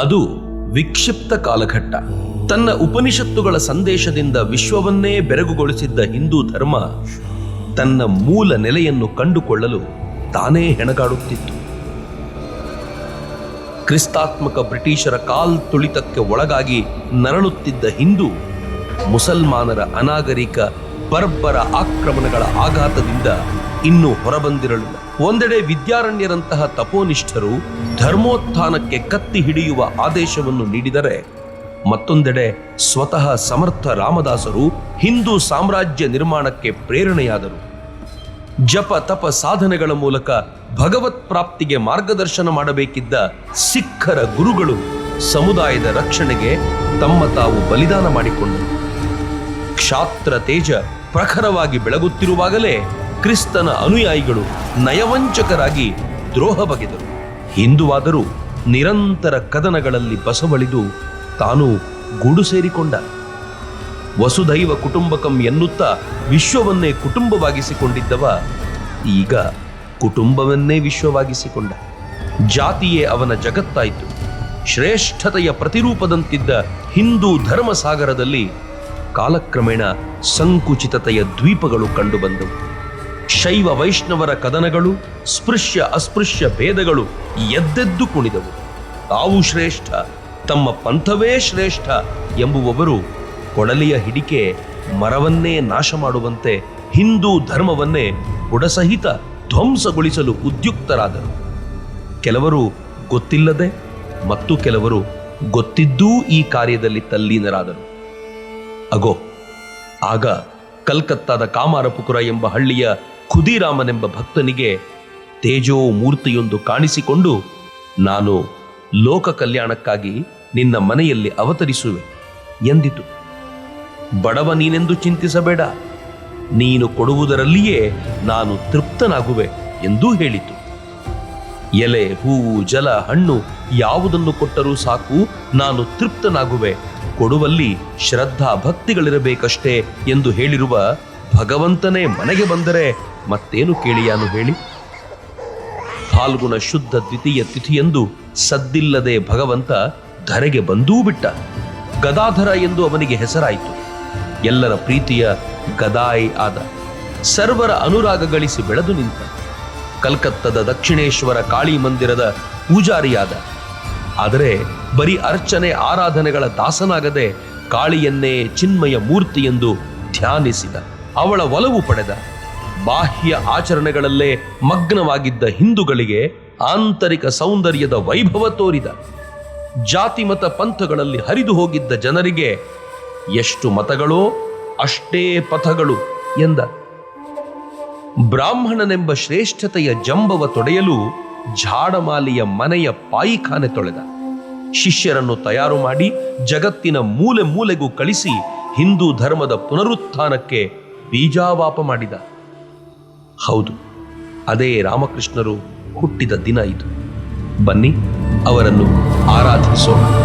ಅದು ವಿಕ್ಷಿಪ್ತ ಕಾಲಘಟ್ಟ. ತನ್ನ ಉಪನಿಷತ್ತುಗಳ ಸಂದೇಶದಿಂದ ವಿಶ್ವವನ್ನೇ ಬೆರಗುಗೊಳಿಸಿದ್ದ ಹಿಂದೂ ಧರ್ಮ ತನ್ನ ಮೂಲ ನೆಲೆಯನ್ನು ಕಂಡುಕೊಳ್ಳಲು ತಾನೇ ಹೆಣಗಾಡುತ್ತಿತ್ತು. ಕ್ರಿಸ್ತಾತ್ಮಕ ಬ್ರಿಟಿಷರ ಕಾಲ್ ತುಳಿತಕ್ಕೆ ಒಳಗಾಗಿ ನರಳುತ್ತಿದ್ದ ಹಿಂದೂ ಮುಸಲ್ಮಾನರ ಅನಾಗರಿಕ ಬರ್ಬರ ಆಕ್ರಮಣಗಳ ಆಘಾತದಿಂದ ಇನ್ನೂ ಹೊರಬಂದಿರಲಿಲ್ಲ. ಒಂದೆಡೆ ವಿದ್ಯಾರಣ್ಯರಂತಹ ತಪೋನಿಷ್ಠರು ಧರ್ಮೋತ್ಥಾನಕ್ಕೆ ಕತ್ತಿ ಹಿಡಿಯುವ ಆದೇಶವನ್ನು ನೀಡಿದರೆ, ಮತ್ತೊಂದೆಡೆ ಸ್ವತಃ ಸಮರ್ಥ ರಾಮದಾಸರು ಹಿಂದೂ ಸಾಮ್ರಾಜ್ಯ ನಿರ್ಮಾಣಕ್ಕೆ ಪ್ರೇರಣೆಯಾದರು. ಜಪ ತಪ ಸಾಧನೆಗಳ ಮೂಲಕ ಭಗವತ್ ಪ್ರಾಪ್ತಿಗೆ ಮಾರ್ಗದರ್ಶನ ಮಾಡಬೇಕಿದ್ದ ಸಿಖ್ಖರ ಗುರುಗಳು ಸಮುದಾಯದ ರಕ್ಷಣೆಗೆ ತಮ್ಮ ತಾವು ಬಲಿದಾನ ಮಾಡಿಕೊಂಡರು. ಕ್ಷಾತ್ರ ತೇಜ ಪ್ರಖರವಾಗಿ ಬೆಳಗುತ್ತಿರುವಾಗಲೇ ಕ್ರಿಸ್ತನ ಅನುಯಾಯಿಗಳು ನಯವಂಚಕರಾಗಿ ದ್ರೋಹ ಬಗೆದರು. ಹಿಂದುವಾದರೂ ನಿರಂತರ ಕದನಗಳಲ್ಲಿ ಬಸವಳಿದು ತಾನು ಗೂಡು ಸೇರಿಕೊಂಡ. ವಸುದೈವ ಕುಟುಂಬಕಂ ಎನ್ನುತ್ತಾ ವಿಶ್ವವನ್ನೇ ಕುಟುಂಬವಾಗಿಸಿಕೊಂಡಿದ್ದವ ಈಗ ಕುಟುಂಬವನ್ನೇ ವಿಶ್ವವಾಗಿಸಿಕೊಂಡ. ಜಾತಿಯೇ ಅವನ ಜಗತ್ತಾಯಿತು. ಶ್ರೇಷ್ಠತೆಯ ಪ್ರತಿರೂಪದಂತಿದ್ದ ಹಿಂದೂ ಧರ್ಮ ಸಾಗರದಲ್ಲಿ ಕಾಲಕ್ರಮೇಣ ಸಂಕುಚಿತತೆಯ ದ್ವೀಪಗಳು ಕಂಡುಬಂದವು. ಶೈವ ವೈಷ್ಣವರ ಕದನಗಳು, ಸ್ಪೃಶ್ಯ ಅಸ್ಪೃಶ್ಯ ಭೇದಗಳು ಎದ್ದೆದ್ದು ಕುಣಿದವು. ತಾವು ಶ್ರೇಷ್ಠ, ತಮ್ಮ ಪಂಥವೇ ಶ್ರೇಷ್ಠ ಎಂಬುವವರು ಕೊಡಲಿಯ ಹಿಡಿಕೆ ಮರವನ್ನೇ ನಾಶ ಮಾಡುವಂತೆ ಹಿಂದೂ ಧರ್ಮವನ್ನೇ ಬುಡಸಹಿತ ಧ್ವಂಸಗೊಳಿಸಲು ಉದ್ಯುಕ್ತರಾದರು. ಕೆಲವರು ಗೊತ್ತಿಲ್ಲದೆ ಮತ್ತು ಕೆಲವರು ಗೊತ್ತಿದ್ದೂ ಈ ಕಾರ್ಯದಲ್ಲಿ ತಲ್ಲೀನರಾದರು. ಅಗೋ, ಆಗ ಕಲ್ಕತ್ತಾದ ಕಾಮಾರಪುಕುರ ಎಂಬ ಹಳ್ಳಿಯ ಖುದಿರಾಮನೆಂಬ ಭಕ್ತನಿಗೆ ತೇಜೋ ಮೂರ್ತಿಯೊಂದು ಕಾಣಿಸಿಕೊಂಡು ನಾನು ಲೋಕ ಕಲ್ಯಾಣಕ್ಕಾಗಿ ನಿನ್ನ ಮನೆಯಲ್ಲಿ ಅವತರಿಸುವೆ ಎಂದಿತು. ಬಡವ ನೀನೆಂದು ಚಿಂತಿಸಬೇಡ. ನೀನು ಕೊಡುವುದರಲ್ಲಿಯೇ ನಾನು ತೃಪ್ತನಾಗುವೆ ಎಂದೂ ಹೇಳಿತು. ಎಲೆ ಹೂವು ಜಲ, ಹಣ್ಣು ಯಾವುದನ್ನು ಕೊಟ್ಟರೂ ಸಾಕು, ನಾನು ತೃಪ್ತನಾಗುವೆ. ಕೊಡುವಲ್ಲಿ ಶ್ರದ್ಧಾ ಭಕ್ತಿಗಳಿರಬೇಕಷ್ಟೇ ಎಂದು ಹೇಳಿರುವ ಭಗವಂತನೇ ಮನೆಗೆ ಬಂದರೆ ಮತ್ತೇನು ಕೇಳಿಯಾನು ಹೇಳಿ? ಫಾಲ್ಗುಣ ಶುದ್ಧ ದ್ವಿತೀಯ ತಿಥಿಯೆಂದು ಸದ್ದಿಲ್ಲದೆ ಭಗವಂತ ಧರೆಗೆ ಬಂದೂ ಬಿಟ್ಟ. ಗದಾಧರ ಎಂದು ಅವನಿಗೆ ಹೆಸರಾಯಿತು. ಎಲ್ಲರ ಪ್ರೀತಿಯ ಗದಾಯ್ ಆದ. ಸರ್ವರ ಅನುರಾಗ ಗಳಿಸಿ ಬೆಳೆದು ನಿಂತ. ಕಲ್ಕತ್ತದ ದಕ್ಷಿಣೇಶ್ವರ ಕಾಳಿ ಮಂದಿರದ ಪೂಜಾರಿಯಾದ. ಆದರೆ ಬರೀ ಅರ್ಚನೆ ಆರಾಧನೆಗಳ ದಾಸನಾಗದೆ ಕಾಳಿಯನ್ನೇ ಚಿನ್ಮಯ ಮೂರ್ತಿ ಎಂದು ಧ್ಯಾನಿಸಿದ. ಅವಳ ಒಲವು ಪಡೆದ. ಬಾಹ್ಯ ಆಚರಣೆಗಳಲ್ಲೇ ಮಗ್ನವಾಗಿದ್ದ ಹಿಂದೂಗಳಿಗೆ ಆಂತರಿಕ ಸೌಂದರ್ಯದ ವೈಭವ ತೋರಿದ. ಜಾತಿ ಮತ ಪಂಥಗಳಲ್ಲಿ ಹರಿದು ಹೋಗಿದ್ದ ಜನರಿಗೆ ಎಷ್ಟು ಮತಗಳೋ ಅಷ್ಟೇ ಪಥಗಳು ಎಂದ. ಬ್ರಾಹ್ಮಣನೆಂಬ ಶ್ರೇಷ್ಠತೆಯ ಜಂಬವ ತೊಡೆಯಲು ಝಾಡಮಾಲಿಯ ಮನೆಯ ಪಾಯಿಖಾನೆ ತೊಳೆದ. ಶಿಷ್ಯರನ್ನು ತಯಾರು ಮಾಡಿ ಜಗತ್ತಿನ ಮೂಲೆ ಮೂಲೆಗೂ ಕಳಿಸಿ ಹಿಂದೂ ಧರ್ಮದ ಪುನರುತ್ಥಾನಕ್ಕೆ ಬೀಜಾವಾಪ ಮಾಡಿದ. ಹೌದು ಅದೇ ರಾಮಕೃಷ್ಣರು ಹುಟ್ಟಿದ ದಿನ ಇದು. ಬನ್ನಿ ಅವರನ್ನು ಆರಾಧಿಸೋಣ.